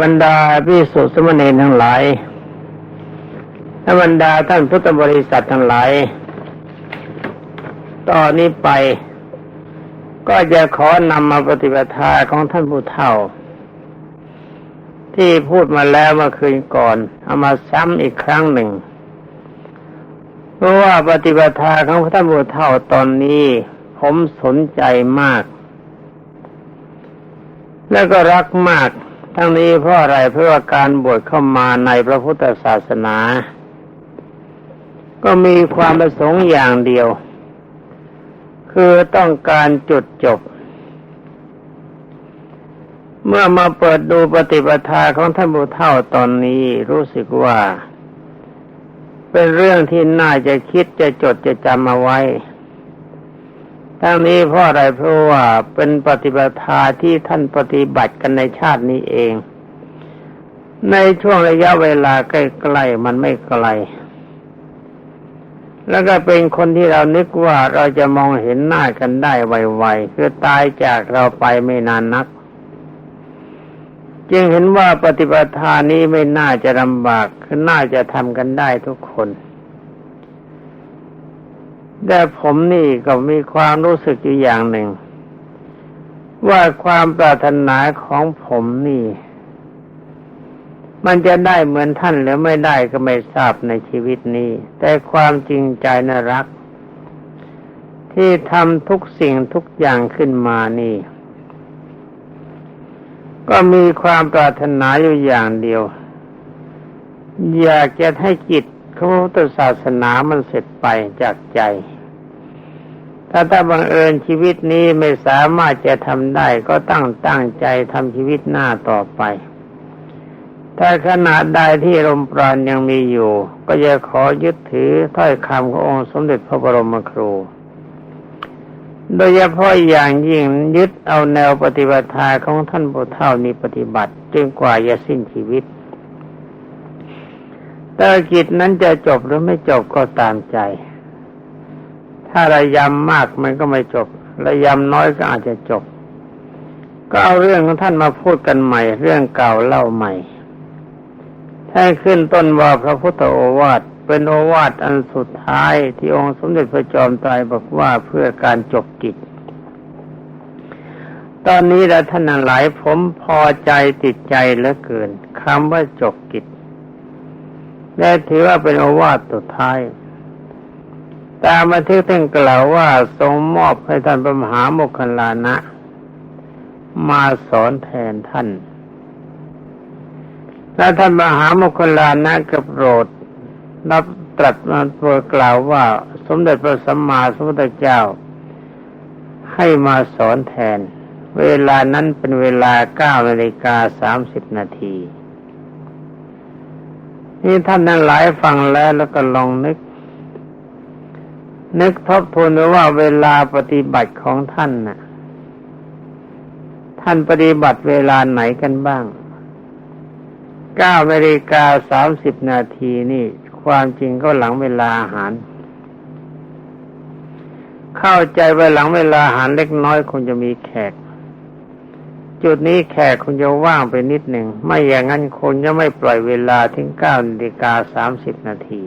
บรรดาพิสุสมณีทั้งหลายและบรรดาท่านพุทธบริษัททั้งหลาย ตอนนี้ไป ก็จะขอนำมาปฏิปทาของท่านผู้เฒ่า ที่พูดมาแล้วเมื่อคืนก่อน เอามาซ้ำอีกครั้งหนึ่ง เพราะว่าปฏิปทาของท่านผู้เฒ่าตอนนี้ ผมสนใจมาก แล้วก็รักมาก ทั้งนี้เพราะอะไรเพราะว่าการบวชเข้ามาในพระพุทธศาสนา ก็มีความประสงค์อย่างเดียว คือต้องการจุดจบ เมื่อมาเปิดดูปฏิปทาของท่านบุเท่าตอนนี้รู้สึกว่า เป็นเรื่องที่น่าจะคิดจะจดจะจำเอาไว้ ทั้งนี้เพราะอะไรเพราะว่าเป็นปฏิปทาที่ท่านปฏิบัติกันในชาตินี้เอง ในช่วงระยะเวลาใกล้ๆมันไม่ไกล แล้วก็เป็นคนที่เรานึกว่าเราจะมองเห็นหน้ากันได้ไวๆคือตายจากเราไปไม่นานนัก จึงเห็นว่าปฏิปทานี้ไม่น่าจะลำบากคือน่าจะทำกันได้ทุกคน แต่ผมนี่ก็มีความรู้สึกอยู่อย่างหนึ่ง ว่าความปรารถนาของผมนี่ มันจะได้เหมือนท่านหรือไม่ได้ก็ไม่ทราบในชีวิตนี้ แต่ความจริงใจน่ารัก ที่ทำทุกสิ่งทุกอย่างขึ้นมานี่ ก็มีความปรารถนาอยู่อย่างเดียว อยากจะให้จิต ของพุทธศาสนามันเสร็จไปจากใจ ถ้าถ้าบังเอิญชีวิตนี้ไม่สามารถจะทำได้ก็ตั้งตั้งใจทำชีวิตหน้าต่อไป ถ้าขณะใดที่ลมปราณยังมีอยู่ ก็จะขอยึดถือถ้อยคำขององค์สมเด็จพระบรมครู โดยเฉพาะอย่างยิ่งยึดเอาแนวปฏิบัติของท่านผู้เฒ่านี้ปฏิบัติจนกว่าจะสิ้นชีวิต แต่กิจนั้นจะจบหรือไม่จบก็ตามใจ ถ้าระยำมากมันก็ไม่จบ ระยำน้อยก็อาจจะจบ ก็เอาเรื่องของท่านมาพูดกันใหม่ เรื่องเก่าเล่าใหม่ท่านขึ้นต้นว่าพระพุทธโอวาทเป็นโอวาทอันสุดท้ายที่องค์สมเด็จพระจอมไตรบอกว่าเพื่อการจบกิจ ตอนนี้เราท่านหลายผมพอใจติดใจเหลือเกินคำว่าจบกิจ และถือว่าเป็นโอวาทสุดท้าย ตามบันทึกท่านกล่าวว่าทรงมอบให้ท่านพระมหาโมคคลลานะ มาสอนแทนท่าน และท่านมหาโมคคลลานะกับโปรดรับตรัสมาโปรดกล่าวว่า สมเด็จพระสัมมาสัมพุทธเจ้า ให้มาสอนแทน เวลานั้นเป็นเวลาเก้านาฬิกาสามสิบนาที นี่ท่านนั้นหลายฟังแล้วแล้วก็ลองนึก นึกทบทวนดูว่าเวลาปฏิบัติของท่านน่ะ ท่านปฏิบัติเวลาไหนกันบ้างเก้านาฬิกาสามสิบนาทีนี่ ความจริงก็หลังเวลาอาหาร เข้าใจว่าหลังเวลาอาหารเล็กน้อยคงจะมีแขก จุดนี้แขกคงจะว่างไปนิดหนึ่ง ไม่อย่างนั้นคงจะไม่ปล่อยเวลาถึงเก้านาฬิกาสามสิบนาที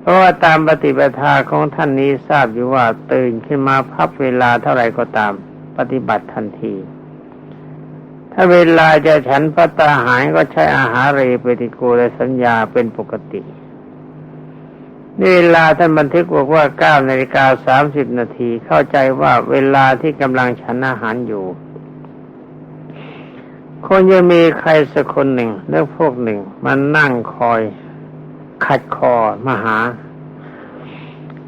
เพราะว่าตามปฏิปทาของท่านนี้ทราบอยู่ว่าตื่นขึ้นมาพับเวลาเท่าไหร่ก็ตามปฏิบัติทันที ถ้าเวลาจะฉันพระตาหารก็ใช้อาหารเรปฏิกูลสัญญาเป็นปกตินี่เวลาท่านบันทึกบอกว่าเก้านาฬิกาสามสิบนาทีเข้าใจว่าเวลาที่กำลังฉันอาหารอยู่ คนจะมีใครสักคนหนึ่งเลือกพวกหนึ่งมันนั่งคอย ขัดคอมาหา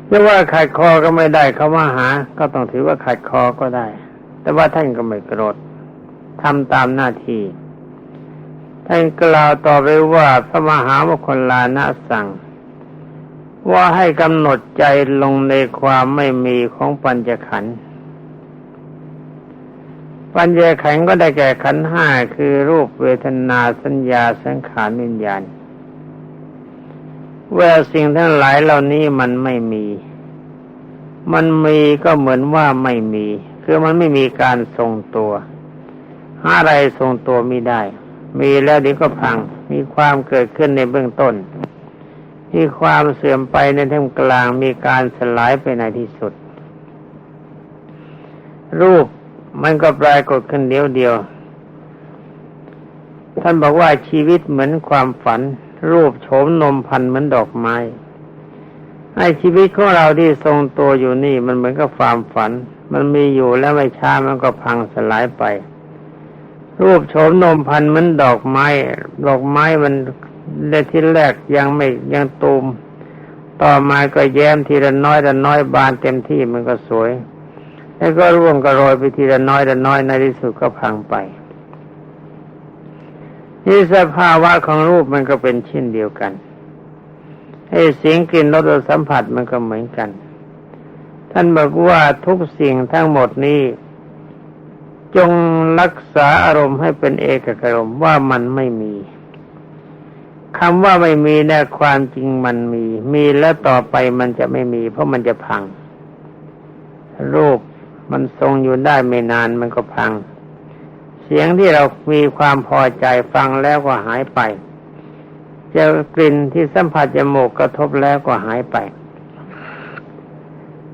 เรียกว่าขัดคอก็ไม่ได้เขามาหา ก็ต้องถือว่าขัดคอก็ได้ แต่ว่าท่านก็ไม่โกรธทำตามหน้าที่ท่านกล่าวต่อไปว่าพระมหามคคลลานะสั่ง ว่าให้กำหนดใจลงในความไม่มีของปัญจขันธ์ ปัญญาขันก็ได้แก่ขันห้าคือรูปเวทนาสัญญาสังขารวิญญาณเวลาสิ่งทั้งหลายเหล่านี้มันไม่มี มันมีก็เหมือนว่าไม่มี คือมันไม่มีการทรงตัวหาอะไรทรงตัวไม่ได้ มีแล้วเดี๋ยวก็พัง มีความเกิดขึ้นในเบื้องต้น มีความเสื่อมไปในท่ามกลาง มีการสลายไปในที่สุด รูป มันก็ปรากฏขึ้นเดียวเดียว ท่านบอกว่าชีวิตเหมือนความฝัน รูปโฉมนมพันเหมือนดอกไม้ไอ้ชีวิตของเราที่ทรงตัวอยู่นี่ มันเหมือนกับความฝัน มันมีอยู่แล้วไม่ช้ามันก็พังสลายไป รูปโฉมนมพันเหมือนดอกไม้ ดอกไม้มันในที่แรกยังไม่ยังตูม ต่อมาก็แย้มทีละน้อยละน้อยบานเต็มที่มันก็สวย แล้วก็ร่วงกระโรยไปทีละน้อยละน้อยในที่สุดก็พังไป นี่สภาวะของรูปมันก็เป็นเช่นเดียวกันไอ้เสียงกลิ่นรสสัมผัสมันก็เหมือนกัน ท่านบอกว่าทุกสิ่งทั้งหมดนี้ จงรักษาอารมณ์ให้เป็นเอกกรมว่ามันไม่มีคำว่าไม่มีแน่ความจริงมันมี มีแล้วต่อไปมันจะไม่มี เพราะมันจะพัง รูป มันทรงอยู่ได้ไม่นานมันก็พัง เสียงที่เรามีความพอใจฟังแล้วก็หายไปจะกลิ่นที่สัมผัสจมูกกระทบแล้วก็หายไป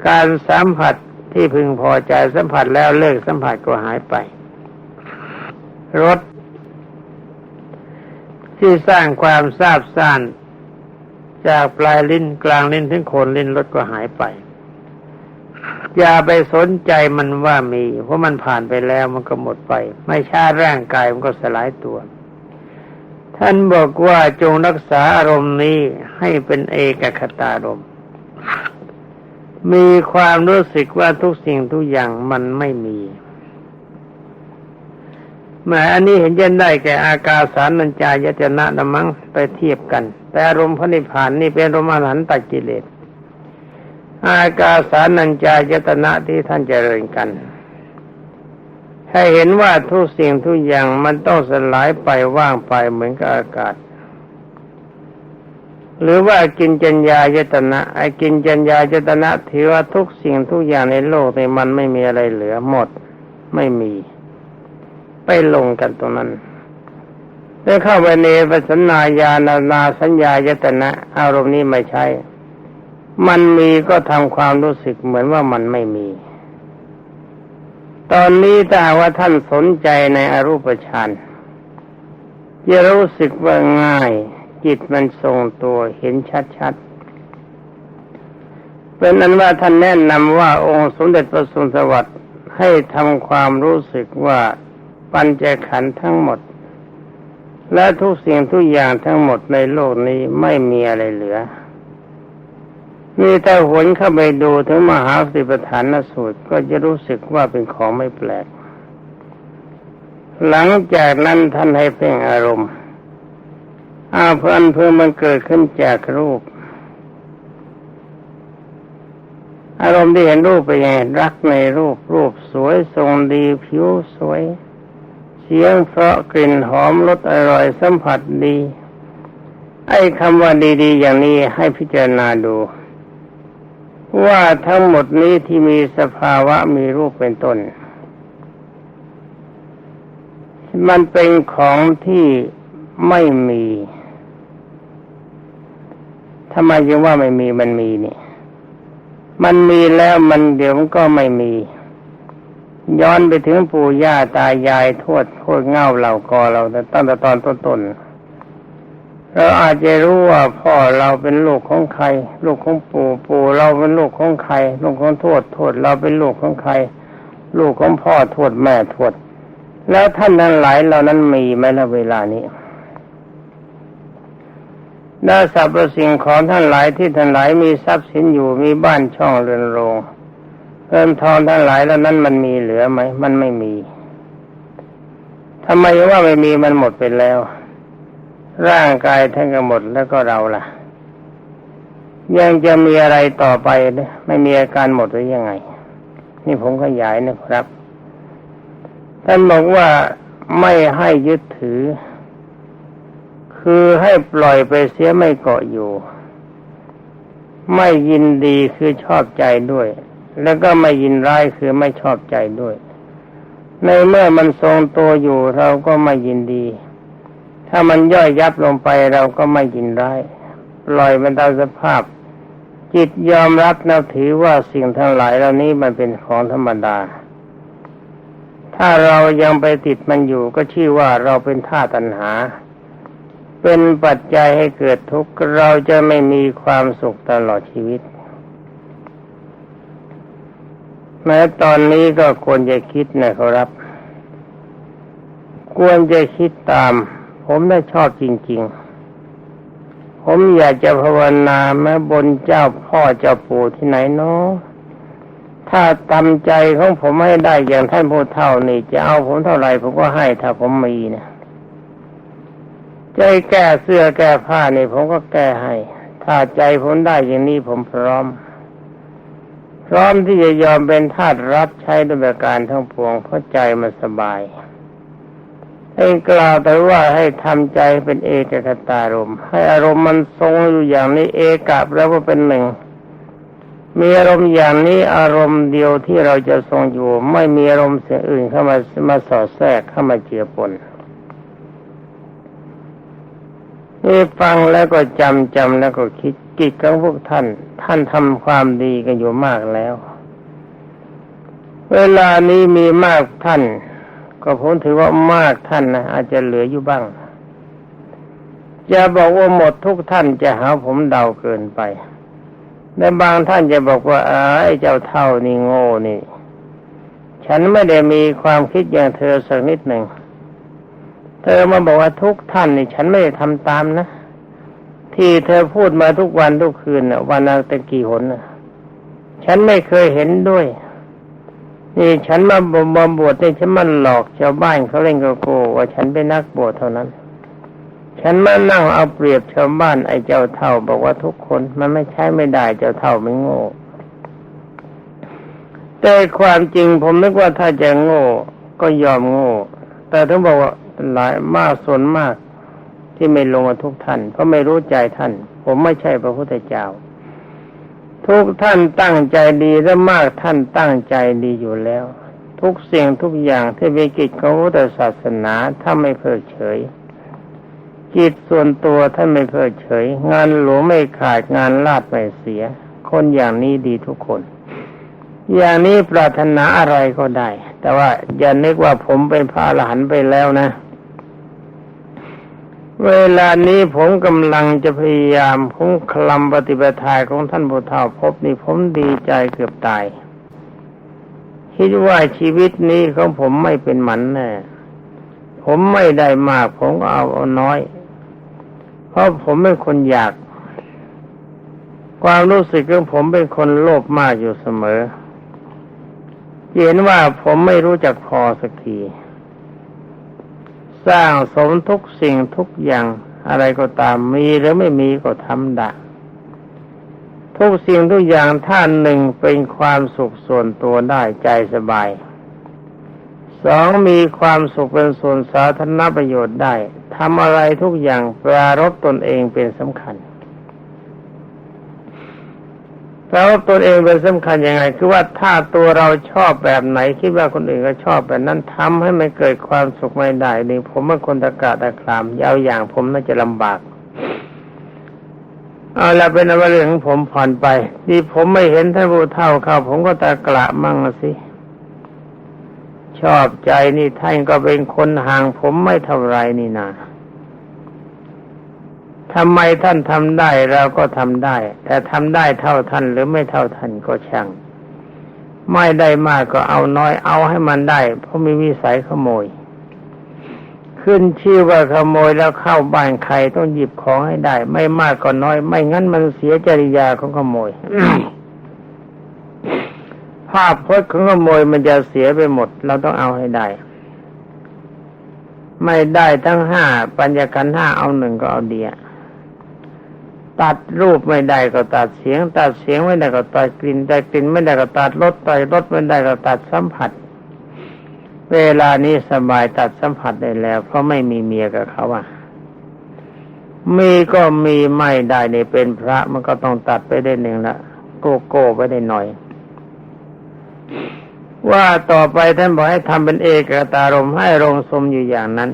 การสัมผัสที่พึงพอใจสัมผัสแล้วเลิกสัมผัสก็หายไปรสที่สร้างความทราบซ่านจากปลายลิ้นกลางลิ้นถึงโคนลิ้นรสก็หายไป อย่าไปสนใจมันว่ามี เพราะมันผ่านไปแล้วมันก็หมดไป ไม่ช้าร่างกายมันก็สลายตัว ท่านบอกว่าจงรักษาอารมณ์นี้ให้เป็นเอกคตารมณ์มีความรู้สึกว่าทุกสิ่งทุกอย่างมันไม่มีแม้อันนี้เห็นยันได้แก่อากาสารนัญจายตนะนมังไปเทียบกัน แต่อารมณ์พระนิพพานนี่เป็นอารมณ์อรหันตกิเลส อากาสานัญจายตนะที่ท่านเจริญกัน ให้เห็นว่าทุกสิ่งทุกอย่างมันต้องสลายไปว่างไปเหมือนกับอากาศ หรือว่ากินจัญญายตนะไอ้กินจัญญายตนะถือว่าทุกสิ่งทุกอย่างในโลกในมันไม่มีอะไรเหลือหมดไม่มี ไปลงกันตรงนั้นได้เข้าไปในปัสนาญาณนาสัญญายตนะ อารมณ์นี้ไม่ใช่ มันมีก็ทำความรู้สึกเหมือนว่ามันไม่มี ตอนนี้ถ้าว่าท่านสนใจในอรูปฌานจะรู้สึกว่าง่าย จิตมันทรงตัวเห็นชัดๆ เป็นนั้นว่าท่านแนะนำว่าองค์สมเด็จพระสุนทรวัตให้ทำความรู้สึกว่าปัญจขันธ์ทั้งหมด และทุกสิ่งทุกอย่างทั้งหมดในโลกนี้ไม่มีอะไรเหลือ มีแต่หวนเข้าไปดูถึงมหาสิปฐานสูตรก็จะรู้สึกว่าเป็นของไม่แปลก หลังจากนั้นท่านให้เพ่งอารมณ์อาเพลินเพื่อมันเกิดขึ้นจากรูป อารมณ์ที่เห็นรูปไปไงรักในรูป รูปสวยทรงดีผิวสวย เสียงเพราะกลิ่นหอมรสอร่อยสัมผัสดี ไอ้คำว่าดี ๆ อย่างนี้ให้พิจารณาดู ว่าทั้งหมดนี้ที่มีสภาวะมีรูปเป็นต้น มันเป็นของที่ไม่มีทำไมยังว่าไม่มีมันมีเนี่ย มันมีแล้วมันเดี๋ยวมันก็ไม่มี ย้อนไปถึงปู่ย่าตายายทวดโคตรเง่าเหล่ากอเราตั้งแต่ตอนต้นๆ เราอาจจะรู้ว่าพ่อเราเป็นลูกของใคร ลูกของปู่ปู่เราเป็นลูกของใคร ลูกของทวดทวดเราเป็นลูกของใคร ลูกของพ่อทวดแม่ทวด แล้วท่านนั้นหลายเหล่านั้นมีไหมในเวลานี้ได้สรรพสิ่งของท่านหลายที่ท่านหลายมีทรัพย์สินอยู่มีบ้านช่องเรือนโรงเงินทองท่านหลายแล้วนั้นมันมีเหลือไหมมันไม่มีทำไมว่าไม่มีมันหมดไปแล้ว ร่างกายทั้งหมดแล้วก็เราล่ะ ยังจะมีอะไรต่อไปไม่มีอาการหมดหรือยังไง นี่ผมขยายนะครับ ท่านบอกว่าไม่ให้ยึดถือ คือให้ปล่อยไปเสียไม่เกาะอยู่ ไม่ยินดีคือชอบใจด้วย แล้วก็ไม่ยินร้ายคือไม่ชอบใจด้วย ในเมื่อมันทรงตัวอยู่เราก็ไม่ยินดี ถ้ามันย่อยยับลงไปเราก็ไม่ยินร้ายปล่อยมันตามสภาพ จิตยอมรับนับถือว่าสิ่งทั้งหลายเหล่านี้มันเป็นของธรรมดา ถ้าเรายังไปติดมันอยู่ก็ชื่อว่าเราเป็นท่าตัณหา เป็นปัจจัยให้เกิดทุกข์เราจะไม่มีความสุขตลอดชีวิตแม้ตอนนี้ก็ควรจะคิดนะครับ ควรจะคิดตาม ผมได้ชอบจริง ๆ ผมอยากจะภาวนาแม้บนเจ้าพ่อเจ้าปู่ที่ไหนเนาะถ้าตามใจของผมให้ได้อย่างท่านพูดเท่านี่จะเอาผมเท่าไหร่ผมก็ให้ถ้าผมมีเนี่ยใจแก้เสื้อแก้ผ้านี่ผมก็แก้ให้ ถ้าใจผมได้อย่างนี้ผมพร้อม พร้อมที่จะยอมเป็นทาสรับใช้ด้วยการทั้งปวงเพราะใจมันสบาย ให้กล่าวแต่ว่าให้ทำใจเป็นเอกคตารมให้อารมณ์มันทรงอยู่อย่างนี้เอกะแล้วว่าเป็นหนึ่ง มีอารมณ์อย่างนี้อารมณ์เดียวที่เราจะทรงอยู่ ไม่มีอารมณ์เสียอื่นเข้ามามาสอดแทรกเข้ามาเจือปนนี่ฟังแล้วก็จำจำแล้วก็คิดกิจของพวกท่าน ท่านทำความดีกันอยู่มากแล้ว เวลานี้มีมากท่าน ก็ผมถือว่ามากท่านนะอาจจะเหลืออยู่บ้างจะบอกว่าหมดทุกท่านจะหาผมเดาเกินไปแต่บางท่านจะบอกว่าไอ้เจ้าเท่านี่โง่นี่ ฉันไม่ได้มีความคิดอย่างเธอสักนิดหนึ่ง เธอมาบอกว่าทุกท่านนี่ ฉันไม่ได้ทำตามนะ ที่เธอพูดมาทุกวันทุกคืนน่ะวันละตะกี่หนน่ะฉันไม่เคยเห็นด้วย นี่ฉันมาบมบวชนี่ฉันมันหลอกชาวบ้านเขาเล่นกโกว่าฉันเป็นนักบวชเท่านั้น ฉันมานั่งเอาเปรียบชาวบ้านไอ้เจ้าเท่า บอกว่าทุกคนมันไม่ใช่ไม่ได้เจ้าเท่าไม่โง่แต่ความจริงผมนึกว่าถ้าจะโง่ก็ยอมโง่ แต่ถึงบอกว่าหลายมากส่วนมากที่ไม่ลงมาทุกท่านเพราะไม่รู้ใจท่าน ผมไม่ใช่พระพุทธเจ้า ทุกท่านตั้งใจดีและมากท่านตั้งใจดีอยู่แล้ว ทุกสิ่งทุกอย่างที่เป็นกิจของพุทธศาสนาถ้าไม่เพิกเฉยจิตส่วนตัวท่านไม่เพิกเฉย งานหลวงไม่ขาดงานลาดไม่เสีย คนอย่างนี้ดีทุกคน อย่างนี้ปรารถนาอะไรก็ได้ แต่ว่าอย่านึกว่าผมเป็นพระอรหันไปแล้วนะ เวลานี้ผมกำลังจะพยายามพุ่งคลำปฏิบัติทาของท่านพุทธาพบนี่ผมดีใจเกือบตาย คิดว่าชีวิตนี้ของผมไม่เป็นหมันแน่ผมไม่ได้มาก ผมก็เอาเอาน้อย เพราะผมเป็นคนอยาก ความรู้สึกของผมเป็นคนโลภมากอยู่เสมอ เห็นว่าผมไม่รู้จักพอสักที สร้างสมทุกสิ่งทุกอย่างอะไรก็ตามมีหรือไม่มีก็ทำได้ทุกสิ่งทุกอย่างท่านหนึ่งเป็นความสุขส่วนตัวได้ใจสบายสองมีความสุขเป็นส่วนสาธารณประโยชน์ได้ทำอะไรทุกอย่างปรารบตนเองเป็นสำคัญ แล้วตนเองเป็นสำคัญยังไง คือว่าถ้าตัวเราชอบแบบไหน คิดว่าคนอื่นก็ชอบแบบนั้นทำให้มันเกิดความสุขไม่ได้นี่ผมเป็นคนตะกาตะครามยาวอย่างผมน่าจะลำบากเอาละเป็นอวเรื่องของผมผ่อนไปที่ผมไม่เห็นท่านผู้เท่าเขาผมก็ตะกระมั่งสิชอบใจนี่ท่านก็เป็นคนห่างผมไม่เท่าไรนี่นา ทำไมท่านทำได้เราก็ทำได้ แต่ทำได้เท่าท่านหรือไม่เท่าท่านก็ช่าง ไม่ได้มากก็เอาน้อยเอาให้มันได้ เพราะมีวิสัยขโมย ขึ้นชื่อว่าขโมยแล้วเข้าบ้านใครต้องหยิบของให้ได้ ไม่มากก็น้อย ไม่งั้นมันเสียจริยาของขโมยภาพพจน์ของขโมยมันจะเสียไปหมด เราต้องเอาให้ได้ ไม่ได้ทั้งห้าปัญญาคันห้าเอาหนึ่งก็เอาเดีย ตัดรูปไม่ได้ก็ตัดเสียง ตัดเสียงไม่ได้ก็ตัดกลิ่นตัดกลิ่นไม่ได้ก็ตัดรสตัดรสไม่ได้ก็ตัดสัมผัส เวลานี้สบายตัดสัมผัสได้แล้ว เพราะไม่มีเมียกับเขาอะมีก็มีไม่ได้ในเป็นพระมันก็ต้องตัดไปได้หนึ่งละโกโก้ไปได้หน่อย ว่าต่อไปท่านบอกให้ทำเป็นเอกตารมให้รงสมอยู่อย่างนั้น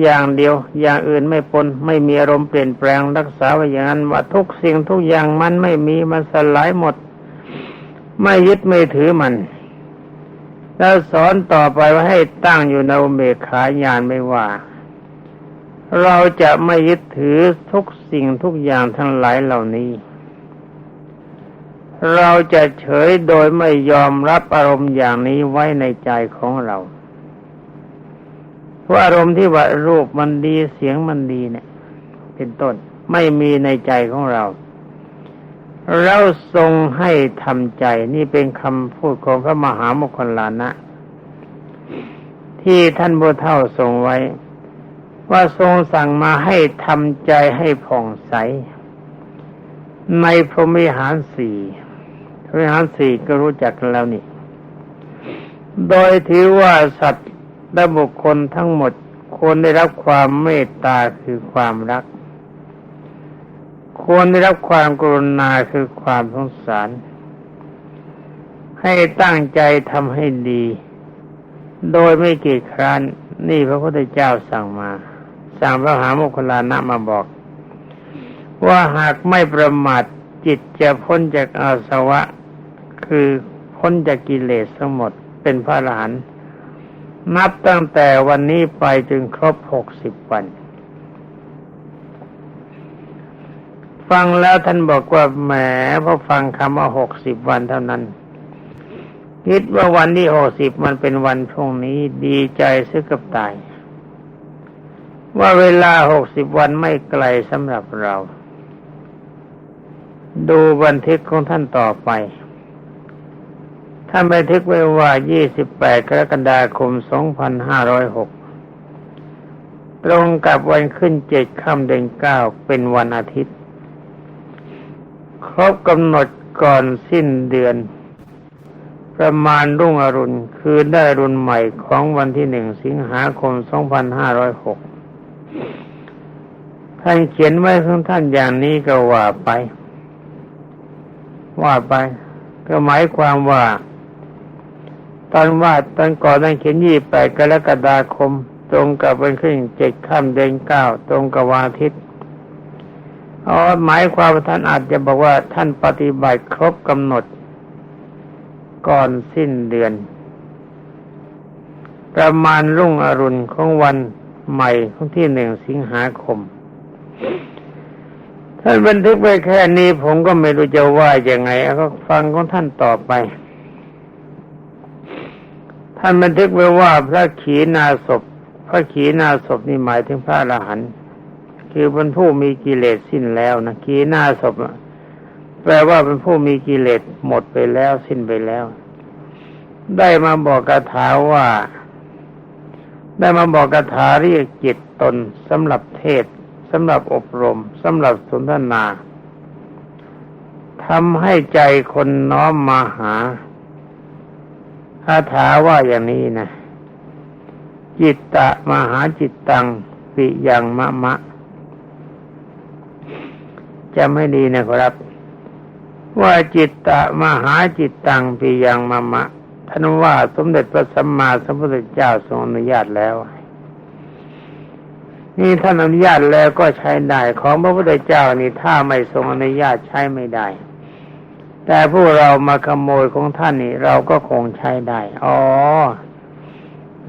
อย่างเดียว อย่างอื่นไม่ปน ไม่มีอารมณ์เปลี่ยนแปลงรักษาไว้อย่างนั้นว่าทุกสิ่งทุกอย่างมันไม่มีมันสลายหมด ไม่ยึดไม่ถือมัน แล้วสอนต่อไปว่าให้ตั้งอยู่ในอุเบกขาญาณไม่ว่า เราจะไม่ยึดถือทุกสิ่งทุกอย่างทั้งหลายเหล่านี้ เราจะเฉยโดยไม่ยอมรับอารมณ์อย่างนี้ไว้ในใจของเรา เพราะอารมณ์ที่ว่ารูปมันดีเสียงมันดีเนี่ย เป็นต้นไม่มีในใจของเรา เราทรงให้ทำใจนี่เป็นคำพูดของพระมหาโมคคลลานะ ที่ท่านบุเท่าทรงไว้ ว่าทรงสั่งมาให้ทำใจให้ผ่องใส ในพรหมิหารสี่พรหมิหารสี่ก็รู้จักกันแล้วนี่ โดยถือว่าสัตว์ และบุคคลทั้งหมดควรได้รับความเมตตาคือความรัก ควรได้รับความกรุณาคือความสงสาร ให้ตั้งใจทำให้ดี โดยไม่เกียจคร้านนี่พระพุทธเจ้าสั่งมา สั่งพระหาโมคคลลานะมาบอก ว่าหากไม่ประมาทจิตจะพ้นจากอาสวะ คือพ้นจากกิเลสทั้งหมดเป็นพระอรหันต์ นับตั้งแต่วันนี้ไปจนครบหกสิบวัน ฟังแล้วท่านบอกว่าแหมพอฟังคำว่าหกสิบวันเท่านั้นคิดว่าวันที่หกสิบมันเป็นวันพรุ่งนี้ดีใจซึกกับตาย ว่าเวลาหกสิบวันไม่ไกลสำหรับเรา ดูบันทึกของท่านต่อไป ท่านบันทึกไว้ว่า 28 กรกฎาคม 2506 ตรงกับวันขึ้นเจ็ดค่ำเดือนเก้าเป็นวันอาทิตย์ ครบกำหนดก่อนสิ้นเดือน ประมาณรุ่งอรุณคือได้รุนใหม่ของวันที่หนึ่งสิงหาคม 2506 ท่านเขียนไว้ของท่านอย่างนี้ก็ว่าไป ว่าไปก็หมายความว่า ตอนว่าตอนก่อนนั้นเขียนยี่แปดกรกฎาคม ตรงกับวันขึ้นเจ็ดค่ำเดือนเก้าตรงกับวันอาทิตย์อ๋อหมายความว่าท่านอาจจะบอกว่าท่านปฏิบัติครบกำหนด ก่อนสิ้นเดือน ประมาณรุ่งอรุณของวันใหม่ของที่หนึ่งสิงหาคมท่านบันทึกไว้แค่นี้ผมก็ไม่รู้จะว่ายังไงก็ฟังของท่านต่อไป ท่านบันทึกไว้ว่าพระขีณาสพพระขีณาสพนี่หมายถึงพระอรหันต์คือเป็นผู้มีกิเลสสิ้นแล้วนะขีณาสพแปลว่าเป็นผู้มีกิเลสหมดไปแล้วสิ้นไปแล้ว ได้มาบอกคาถาว่า ได้มาบอกคาถาเรียกจิตตนสำหรับเทศสำหรับอบรมสำหรับสนทนาทำให้ใจคนน้อมมาหา คาถาว่าอย่างนี้นะ จิตตะมหาจิตตังปิยังมะมะจะไม่ดีนะครับ ว่าจิตตะมหาจิตตังปิยังมะมะท่านว่าสมเด็จพระสัมมาสัมพุทธเจ้าทรงอนุญาตแล้ว นี่ท่านอนุญาตแล้วก็ใช้ได้ ของพระพุทธเจ้านี่ถ้าไม่ทรงอนุญาตใช้ไม่ได้ แต่พวกเรามาขโมยของท่านนี่เราก็คงใช้ได้ อ๋อ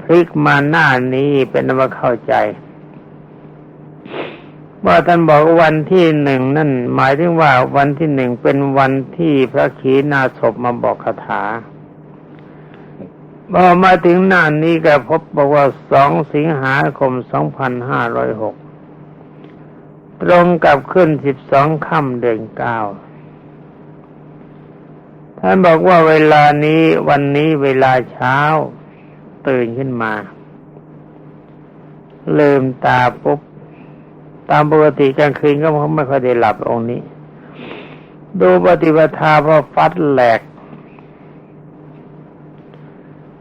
พลิกมาหน้านี้เป็นว่าเข้าใจ ว่าท่านบอกวันที่หนึ่งนั่น หมายถึงว่าวันที่หนึ่งเป็นวันที่พระขีณาสพมาบอกคาถาพอมาถึงหน้านี้ก็พบบอกว่าสองสิงหาคมสองพันห้าร้อยหกตรงกับขึ้นสิบสองค่ำเดือนเก้า ท่านบอกว่าเวลานี้วันนี้เวลาเช้าตื่นขึ้นมา ลืมตาปุ๊บ ตามปกติกลางคืนก็ไม่ค่อยได้หลับองค์นี้ ดูปฏิปทาพอฟัดแหลก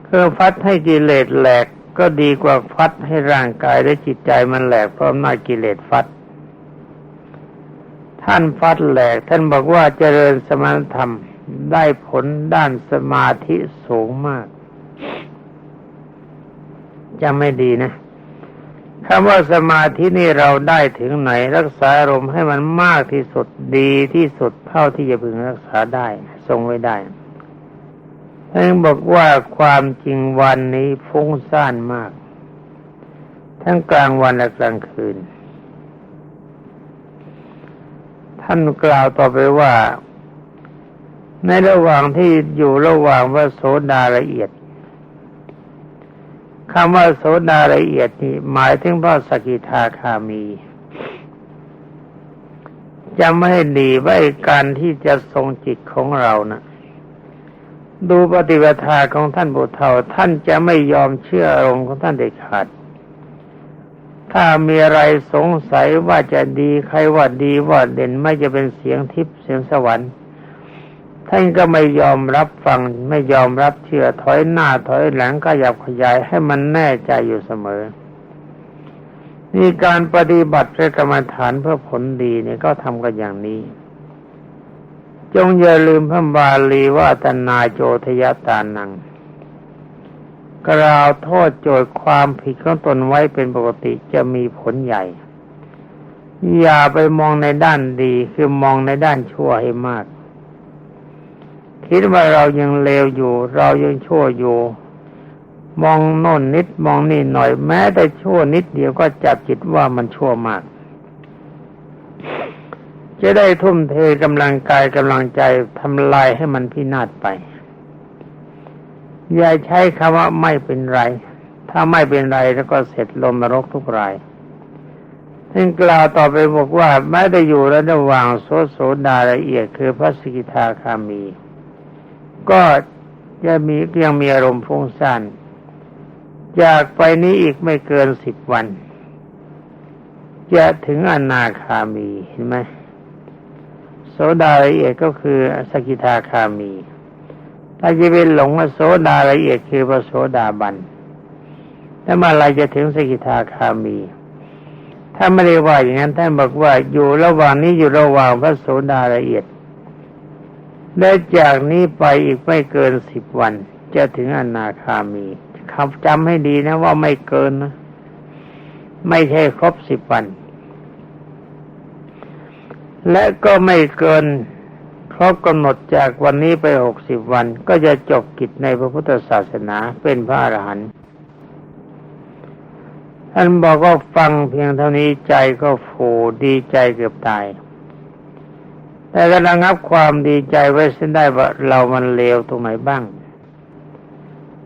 คือฟัดให้กิเลสแหลกก็ดีกว่าฟัดให้ร่างกายและจิตใจมันแหลกเพราะอำนาจกิเลสฟัด ท่านฟัดแหลก ท่านบอกว่าเจริญสมณธรรม ได้ผลด้านสมาธิสูงมากจำไม่ดีนะคำว่าสมาธินี่เราได้ถึงไหน รักษาอารมณ์ให้มันมากที่สุดดีที่สุดเท่าที่จะพึงรักษาได้ ทรงไว้ได้ท่านบอกว่าความจริงวันนี้ฟุ้งซ่านมาก ทั้งกลางวันและกลางคืน ท่านกล่าวต่อไปว่า ในระหว่างที่อยู่ระหว่างว่าโสดาละเอียดคำว่าโสดาละเอียดนี่หมายถึงพระสกิทาคามีจำไม่ให้ดีว่าการที่จะทรงจิตของเรานะดูปฏิปทาของท่านบุตรเฒ่าท่านจะไม่ยอมเชื่ออารมณ์ของท่านเด็ดขาด ถ้ามีอะไรสงสัยว่าจะดีใครว่าดีว่าเด่นไม่จะเป็นเสียงทิพย์เสียงสวรรค์ ท่านก็ไม่ยอมรับฟังไม่ยอมรับเชื่อถอยหน้าถอยหลังก็ยับขยายให้มันแน่ใจอยู่เสมอ นี่การปฏิบัติพระกรรมฐานเพื่อผลดีเนี่ยก็ทำกันอย่างนี้ จงอย่าลืมพระบาลีว่าตนาโจทยตานังกล่าวโทษโจทย์ความผิดของตนไว้เป็นปกติจะมีผลใหญ่ อย่าไปมองในด้านดีคือมองในด้านชั่วให้มาก คิดว่าเรายังเลวอยู่ เรายังชั่วอยู่ มองโน่นนิดมองนี่หน่อยแม้แต่ชั่วนิดเดียวก็จับจิตว่ามันชั่วมาก จะได้ทุ่มเทกำลังกายกำลังใจทำลายให้มันพินาศไป อย่าใช้คำว่าไม่เป็นไร ถ้าไม่เป็นไรแล้วก็เสร็จลมนรกทุกรายท่านกล่าวต่อไปบอกว่าไม่ได้อยู่ระหว่างโสโสดาละเอียดคือพระสกิทาคามี ก็จะมียังมีอารมณ์ฟุ้งซ่านจากไปนี้อีกไม่เกินสิบวัน จะถึงอนาคามีเห็นไหมโสดาละเอียดก็คือสกิทาคามีถ้าจะเป็นหลงว่าโสดาละเอียดคือพระโสดาบันแล้วมื่อไรจะถึงสกิทาคามี ถ้าไม่ได้ว่าอย่างนั้นท่านบอกว่าอยู่ระหว่างนี้อยู่ระหว่างพระโสดาละเอียด และจากนี้ไปอีกไม่เกินสิบวัน จะถึงอนาคามีคำจำให้ดีนะว่าไม่เกินนะไม่ใช่ครบสิบวัน และก็ไม่เกินครบกำหนดจากวันนี้ไปหกสิบวัน ก็จะจบกิจในพระพุทธศาสนาเป็นพระอรหันต์ท่านบอกว่าฟังเพียงเท่านี้ใจก็โูดีใจเกือบตาย แต่ก็ระงับความดีใจไว้เส้นได้ว่าเรามันเลวตรงไหนบ้าง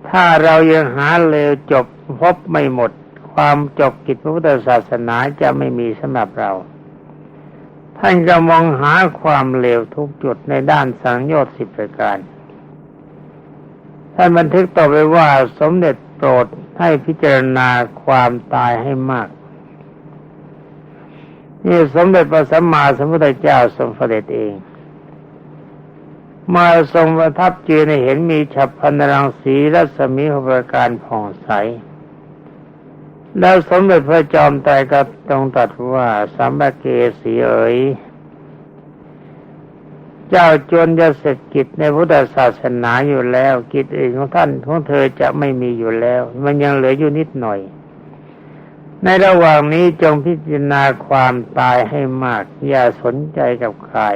ถ้าเรายังหาเลวจบพบไม่หมด ความจบกิจพระพุทธศาสนาจะไม่มีสำหรับเรา ท่านจะมองหาความเลวทุกจุดในด้านสังโยชน์สิบประการ ท่านบันทึกต่อไปว่าสมเด็จโปรดให้พิจารณาความตายให้มาก นี่สมเด็จพระสัมมาสัมพุทธเจ้าทรงเสด็จเอง มาทรงประทับเจในเห็นมีฉับพันรังสีรัศมีหประการผ่องใส แล้วสมเด็จพระจอมไตรก็ตรงตัดว่าสัมภเกสีเอ๋ยเจ้าจนจะเสร็จกิจในพุทธศาสนาอยู่แล้ว กิจอื่นของท่านของเธอจะไม่มีอยู่แล้ว มันยังเหลืออยู่นิดหน่อย ในระหว่างนี้จงพิจารณาความตายให้มาก อย่าสนใจกับกาย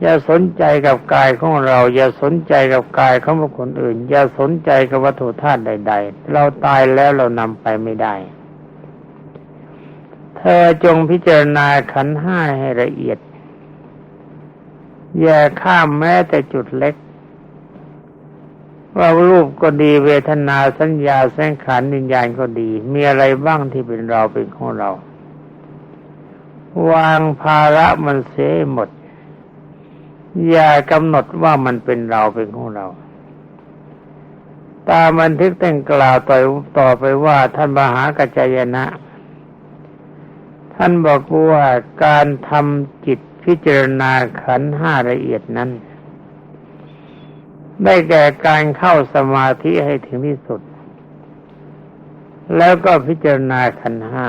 อย่าสนใจกับกายของเรา อย่าสนใจกับกายของบุคคลอื่น อย่าสนใจกับวัตถุธาตุใด ๆ เราตายแล้วเรานำไปไม่ได้ เธอจงพิจารณาขันห้าให้ละเอียด อย่าข้ามแม้แต่จุดเล็ก ว่ารูปก็ดีเวทนาสัญญาสังขารวิญญาณก็ดี มีอะไรบ้างที่เป็นเราเป็นของเรา วางภาระมันเสียหมด อย่ากำหนดว่ามันเป็นเราเป็นของเรา ตามบันทึกแต่งกล่าวต่อต่อไปว่าท่านมหากัจจายนะ ท่านบอกว่าการทำจิตพิจารณาขันห้าละเอียดนั้น ได้แก่การเข้าสมาธิให้ถึงที่สุด แล้วก็พิจารณาขันห้า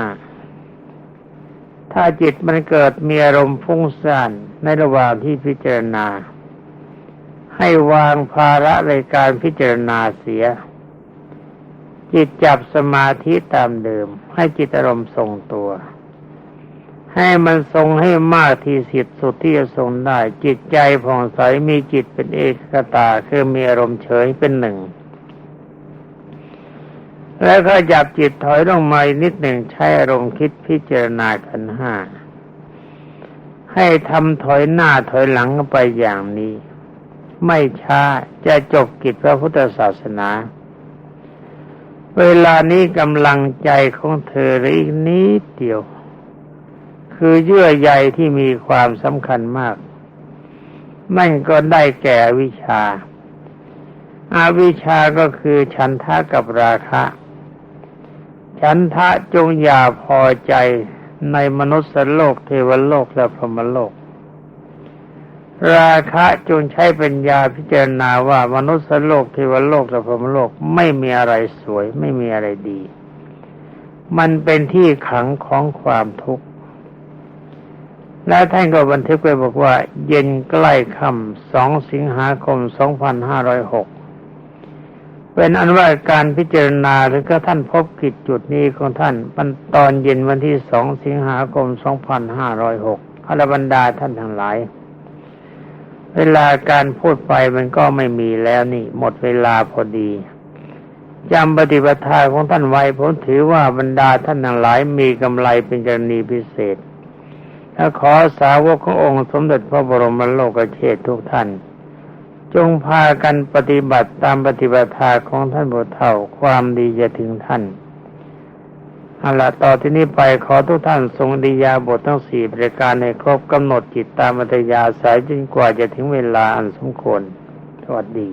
ถ้าจิตมันเกิดมีอารมณ์ฟุ้งซ่านในระหว่างที่พิจารณา ให้วางภาระในการพิจารณาเสีย จิตจับสมาธิตามเดิม ให้จิตอารมณ์ทรงตัว ให้มันทรงให้มากที่สุดสุดที่จะทรงได้ จิตใจผ่องใสมีจิตเป็นเอกตาคือมีอารมณ์เฉยเป็นหนึ่ง แล้วก็จับจิตถอยลงมาอีกนิดหนึ่งใช้อารมณ์คิดพิจารณาขันห้าให้ทำถอยหน้าถอยหลังไปอย่างนี้ ไม่ช้าจะจบกิจพระพุทธศาสนา เวลานี้กำลังใจของเธอเหลืออีกนิดเดียว คือเยื่อใยที่มีความสำคัญมากมันก็ได้แก่วิชาอาวิชาก็คือฉันทะกับราคะ ฉันทะจงอย่าพอใจในมนุษย์โลกเทวโลกและพรหมโลก ราคะจงใช้ปัญญาพิจารณาว่ามนุษย์โลกเทวโลกและพรหมโลกไม่มีอะไรสวย ไม่มีอะไรดี มันเป็นที่ขังของความทุกข์ และท่านก็บันทึกไว้บอกว่า เย็นใกล้ค่ำสองสิงหาคมสองพันห้าร้อยหกเป็นอันว่าการพิจารณาหรือก็ท่านพบกิจจุดนี้ของท่านมันตอนเย็นวันที่สองสิงหาคมสองพันห้าร้อยหกอรบรรดาท่านทั้งหลาย เวลาการพูดไปมันก็ไม่มีแล้วนี่ หมดเวลาพอดีจำปฏิปทาของท่านไว้ผมถือว่าบรรดาท่านทั้งหลายมีกำไรเป็นกรณีพิเศษ และขอสาวกขององค์สมเด็จพระบรมโลกเชษทุกท่าน จงพากันปฏิบัติตามปฏิบัติาของท่านบุตรเฒ่าความดีจะถึงท่านเอาละต่อที่นี้ไปขอทุกท่านทรงดียาบททั้งสี่ประการในครบกำหนดจิตตามอัตยาสายจนกว่าจะถึงเวลาอันสมควร สวัสดี